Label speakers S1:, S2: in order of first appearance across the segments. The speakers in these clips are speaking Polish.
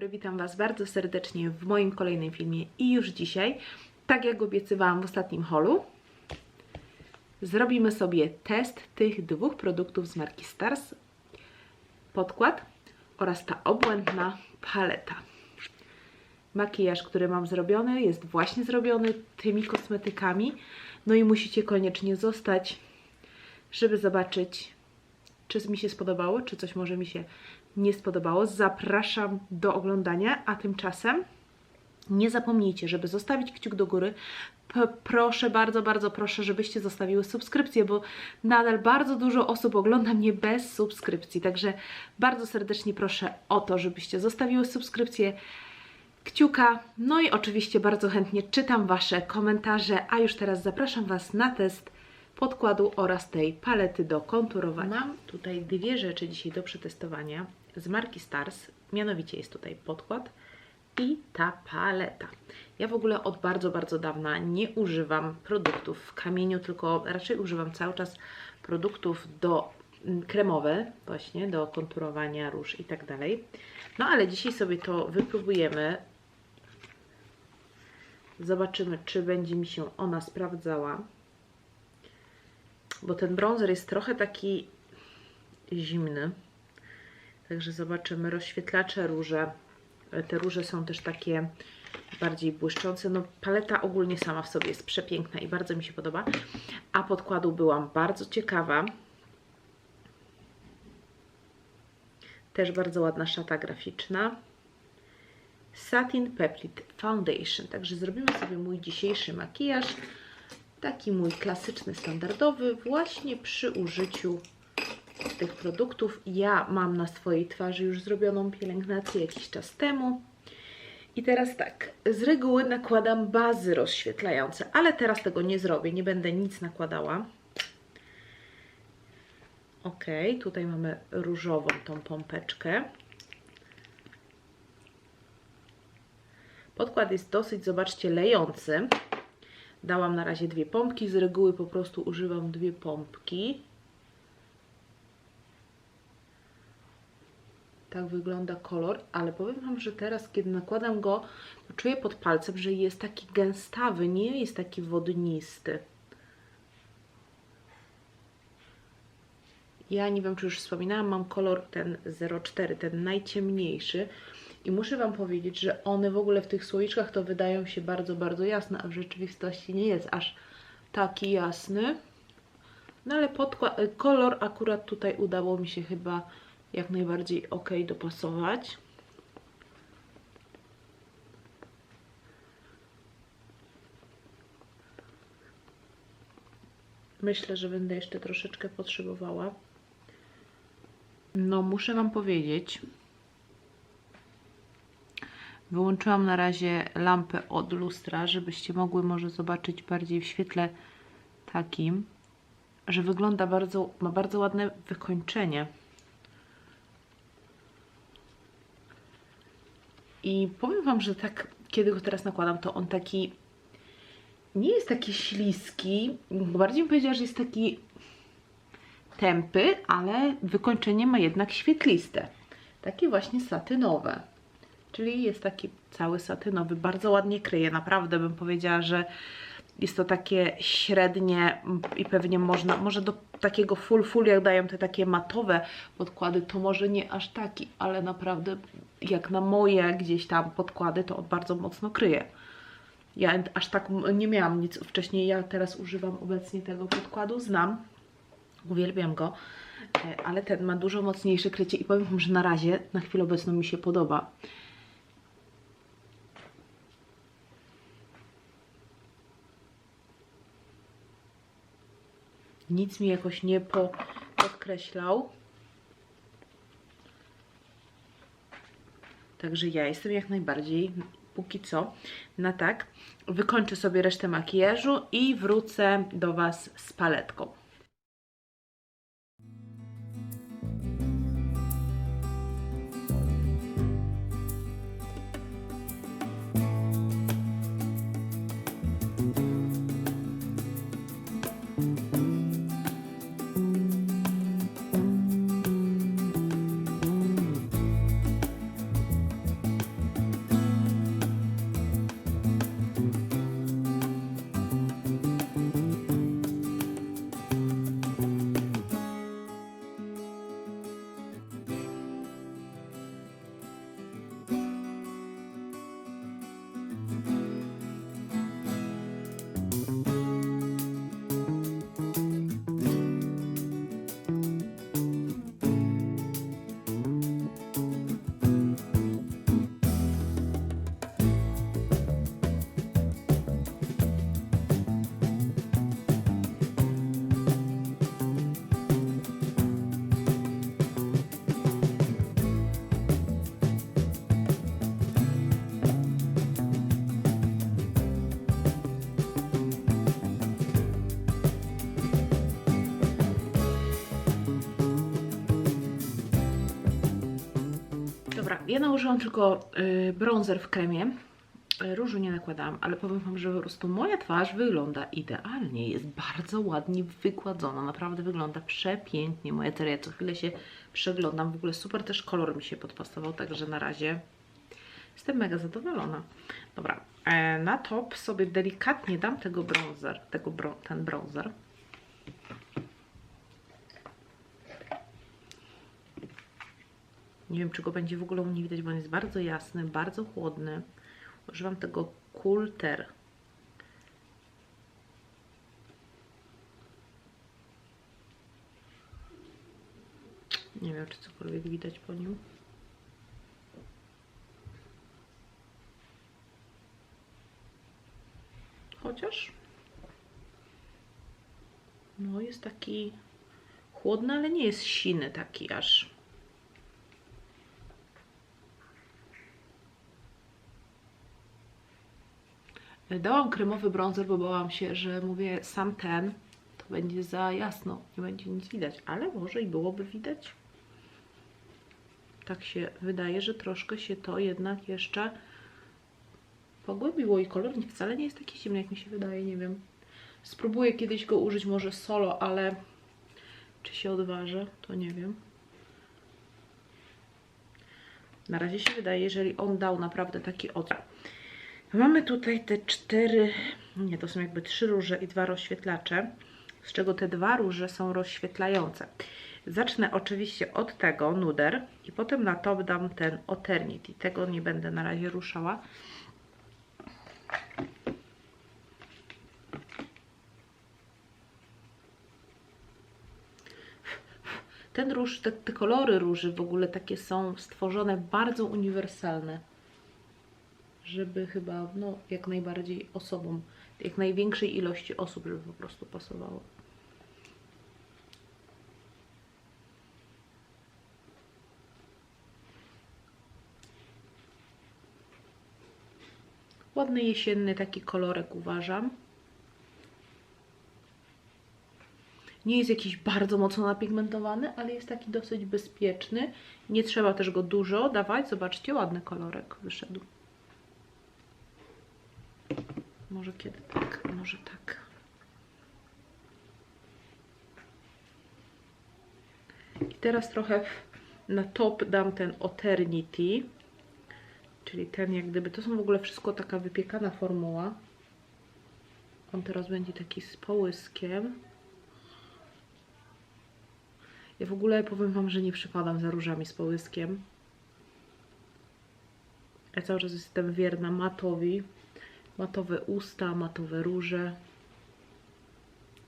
S1: dobry, witam Was bardzo serdecznie w moim kolejnym filmie i już dzisiaj, tak jak obiecywałam w ostatnim holu, zrobimy sobie test tych dwóch produktów z marki Stars. Podkład oraz ta obłędna paleta. Makijaż, który mam zrobiony, jest właśnie zrobiony tymi kosmetykami. No i musicie koniecznie zostać, żeby zobaczyć, czy mi się spodobało, czy coś może mi się nie spodobało. Zapraszam do oglądania, a tymczasem nie zapomnijcie, żeby zostawić kciuk do góry. P proszę, bardzo, bardzo proszę, żebyście zostawiły subskrypcję, bo nadal bardzo dużo osób ogląda mnie bez subskrypcji. Także bardzo serdecznie proszę o to, żebyście zostawiły subskrypcję, kciuka. No i oczywiście bardzo chętnie czytam Wasze komentarze, a już teraz zapraszam Was na test podkładu oraz tej palety do konturowania. Mam tutaj dwie rzeczy dzisiaj do przetestowania z marki Stars. Mianowicie jest tutaj podkład i ta paleta. Ja w ogóle od bardzo, bardzo dawna nie używam produktów w kamieniu, tylko raczej używam cały czas produktów do mm, kremowe, właśnie do konturowania róż i tak dalej. No ale dzisiaj sobie to wypróbujemy. Zobaczymy, czy będzie mi się ona sprawdzała. Bo ten bronzer jest trochę taki zimny. Także zobaczymy. Rozświetlacze róże. Te róże są też takie bardziej błyszczące. No paleta ogólnie sama w sobie jest przepiękna i bardzo mi się podoba. A podkładu byłam bardzo ciekawa. Też bardzo ładna szata graficzna. Satin Peptide Foundation. Także zrobimy sobie mój dzisiejszy makijaż. Taki mój klasyczny, standardowy, właśnie przy użyciu tych produktów. Ja mam na swojej twarzy już zrobioną pielęgnację jakiś czas temu. I teraz tak, z reguły nakładam bazy rozświetlające, ale teraz tego nie zrobię, nie będę nic nakładała. Ok, tutaj mamy różową tą pompeczkę. Podkład jest dosyć, zobaczcie, lejący. Dałam na razie dwie pompki, z reguły po prostu używam dwie pompki. Tak wygląda kolor, ale powiem Wam, że teraz, kiedy nakładam go, czuję pod palcem, że jest taki gęstawy, nie jest taki wodnisty. Ja nie wiem, czy już wspominałam, mam kolor ten 04, ten najciemniejszy. I muszę Wam powiedzieć, że one w ogóle w tych słoiczkach to wydają się bardzo, bardzo jasne, a w rzeczywistości nie jest aż taki jasny. No ale kolor akurat tutaj udało mi się chyba jak najbardziej ok dopasować. Myślę, że będę jeszcze troszeczkę potrzebowała. No, muszę Wam powiedzieć, Wyłączyłam na razie lampę od lustra, żebyście mogły może zobaczyć bardziej w świetle takim, że wygląda bardzo, ma bardzo ładne wykończenie. I powiem Wam, że tak, kiedy go teraz nakładam, to on taki nie jest taki śliski, bardziej bym powiedziała, że jest taki tępy, ale wykończenie ma jednak świetliste. Takie właśnie satynowe. Czyli jest taki cały satynowy, bardzo ładnie kryje. Naprawdę bym powiedziała, że jest to takie średnie i pewnie można, może do takiego full full jak dają te takie matowe podkłady, to może nie aż taki, ale naprawdę jak na moje gdzieś tam podkłady, to on bardzo mocno kryje. Ja aż tak nie miałam nic wcześniej, ja teraz używam obecnie tego podkładu, znam, uwielbiam go, e, ale ten ma dużo mocniejsze krycie i powiem Wam, że na razie, na chwilę obecną mi się podoba. Nic mi jakoś nie po, podkreślał. Także ja jestem jak najbardziej, póki co, na tak. Wykończę sobie resztę makijażu i wrócę do Was z paletką. Dobra, ja nałożyłam tylko y, bronzer w kremie. Y, Różu nie nakładałam, ale powiem Wam, że po prostu moja twarz wygląda idealnie. Jest bardzo ładnie wykładzona. Naprawdę wygląda przepięknie moja seria. Co chwilę się przeglądam. W ogóle super też kolor mi się podpasował, także na razie jestem mega zadowolona. Dobra, e, na top sobie delikatnie dam tego bronzer, tego bro, ten bronzer. Nie wiem, czy go będzie w ogóle u mnie widać, bo on jest bardzo jasny, bardzo chłodny. Używam tego Coolter. Nie wiem, czy cokolwiek widać po nim. Chociaż no jest taki chłodny, ale nie jest siny taki aż. Dałam kremowy bronzer, bo bałam się, że mówię sam ten, to będzie za jasno, nie będzie nic widać, ale może i byłoby widać. Tak się wydaje, że troszkę się to jednak jeszcze pogłębiło i kolor wcale nie jest taki zimny, jak mi się wydaje, nie wiem. Spróbuję kiedyś go użyć może solo, ale czy się odważę, to nie wiem. Na razie się wydaje, jeżeli on dał naprawdę taki odcień. Mamy tutaj te cztery, nie, to są jakby trzy róże i dwa rozświetlacze, z czego te dwa róże są rozświetlające. Zacznę oczywiście od tego, nuder, i potem na top dam ten Eternity. Tego nie będę na razie ruszała. Ten róż, te, te kolory róży w ogóle takie są stworzone bardzo uniwersalne żeby chyba no, jak najbardziej osobom, jak największej ilości osób, żeby po prostu pasowało. Ładny jesienny taki kolorek uważam. Nie jest jakiś bardzo mocno napigmentowany, ale jest taki dosyć bezpieczny. Nie trzeba też go dużo dawać. Zobaczcie, ładny kolorek wyszedł. Może kiedy tak, może tak. I teraz trochę na top dam ten Eternity, czyli ten jak gdyby, to są w ogóle wszystko taka wypiekana formuła. On teraz będzie taki z połyskiem. Ja w ogóle powiem Wam, że nie przypadam za różami z połyskiem. Ja cały czas jestem wierna matowi matowe usta, matowe róże.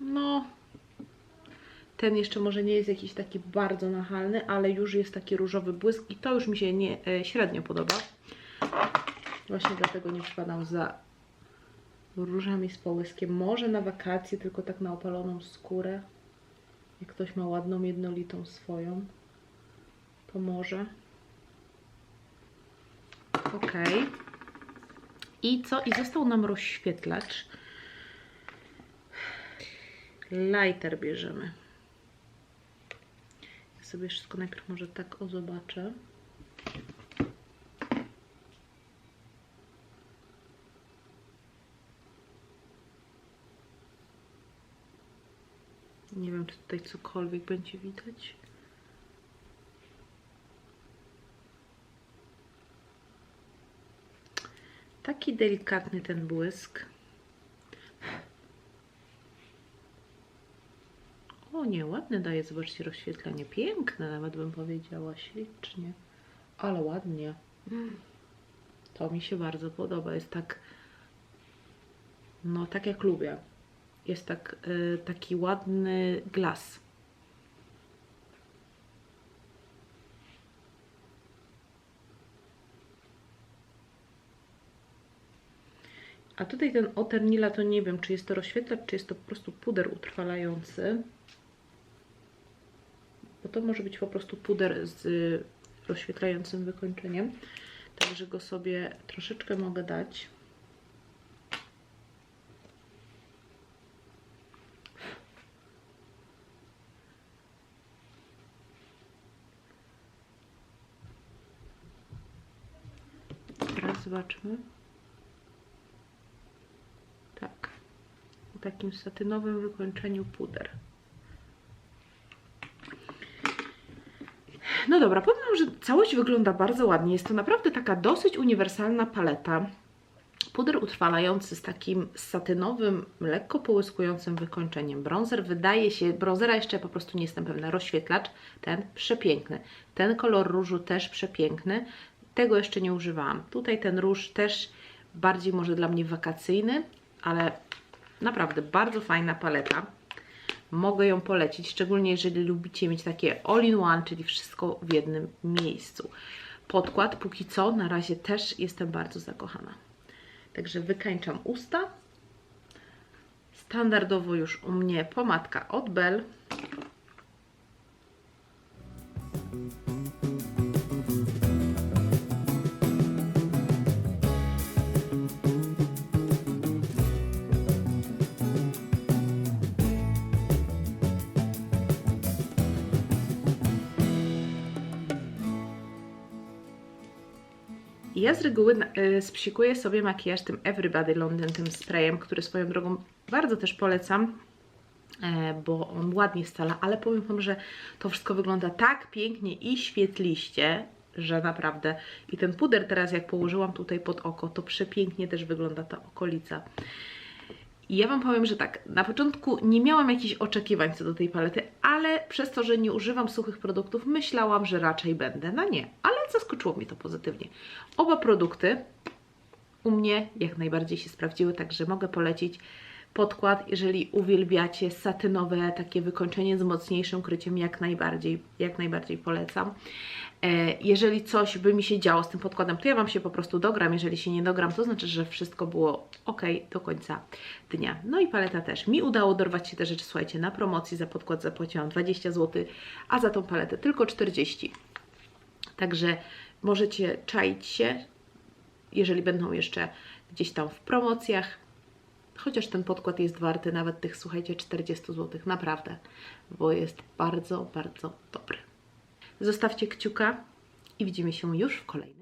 S1: No, ten jeszcze może nie jest jakiś taki bardzo nachalny, ale już jest taki różowy błysk i to już mi się nie, e, średnio podoba. Właśnie dlatego nie przypadam za różami z połyskiem. Może na wakacje, tylko tak na opaloną skórę. Jak ktoś ma ładną, jednolitą swoją, to może. Okej. Okay. I co? I został nam rozświetlacz. Lighter bierzemy. Ja sobie wszystko najpierw może tak o zobaczę. Nie wiem, czy tutaj cokolwiek będzie widać. Taki delikatny ten błysk. O, nie, ładne daje, zobaczcie, rozświetlenie. Piękne nawet bym powiedziała, ślicznie. Ale ładnie. To mi się bardzo podoba. Jest tak, no tak jak lubię. Jest tak, y, taki ładny glas. A tutaj ten Oternila to nie wiem, czy jest to rozświetlacz, czy jest to po prostu puder utrwalający. Bo to może być po prostu puder z rozświetlającym wykończeniem. Także go sobie troszeczkę mogę dać. zobaczmy. Tak. W takim satynowym wykończeniu puder. No dobra, powiem wam, że całość wygląda bardzo ładnie. Jest to naprawdę taka dosyć uniwersalna paleta. Puder utrwalający z takim satynowym, lekko połyskującym wykończeniem. Bronzer wydaje się, bronzera jeszcze po prostu nie jestem pewna, rozświetlacz ten przepiękny. Ten kolor różu też przepiękny. Tego jeszcze nie używałam. Tutaj ten róż też bardziej może dla mnie wakacyjny, ale naprawdę bardzo fajna paleta. Mogę ją polecić, szczególnie jeżeli lubicie mieć takie all-in-one, czyli wszystko w jednym miejscu. Podkład póki co na razie też jestem bardzo zakochana. Także wykańczam usta. Standardowo już u mnie pomadka od Bell. Ja z reguły y, spsikuję sobie makijaż tym Everybody London, tym sprayem, który swoją drogą bardzo też polecam, e, bo on ładnie scala, ale powiem Wam, że to wszystko wygląda tak pięknie i świetliście, że naprawdę i ten puder teraz jak położyłam tutaj pod oko, to przepięknie też wygląda ta okolica. I ja Wam powiem, że tak, na początku nie miałam jakichś oczekiwań co do tej palety, ale przez to, że nie używam suchych produktów, myślałam, że raczej będę na nie. Ale zaskoczyło mnie to pozytywnie. Oba produkty u mnie jak najbardziej się sprawdziły, także mogę polecić podkład, jeżeli uwielbiacie satynowe takie wykończenie z mocniejszym kryciem, jak najbardziej, jak najbardziej polecam. E, Jeżeli coś by mi się działo z tym podkładem, to ja Wam się po prostu dogram. Jeżeli się nie dogram, to znaczy, że wszystko było ok do końca dnia. No i paleta też. Mi udało dorwać się te rzeczy, słuchajcie, na promocji za podkład zapłaciłam 20 zł, a za tą paletę tylko 40. Także możecie czaić się, jeżeli będą jeszcze gdzieś tam w promocjach. Chociaż ten podkład jest warty nawet tych, słuchajcie, 40 zł, naprawdę, bo jest bardzo, bardzo dobry. Zostawcie kciuka i widzimy się już w kolejnym.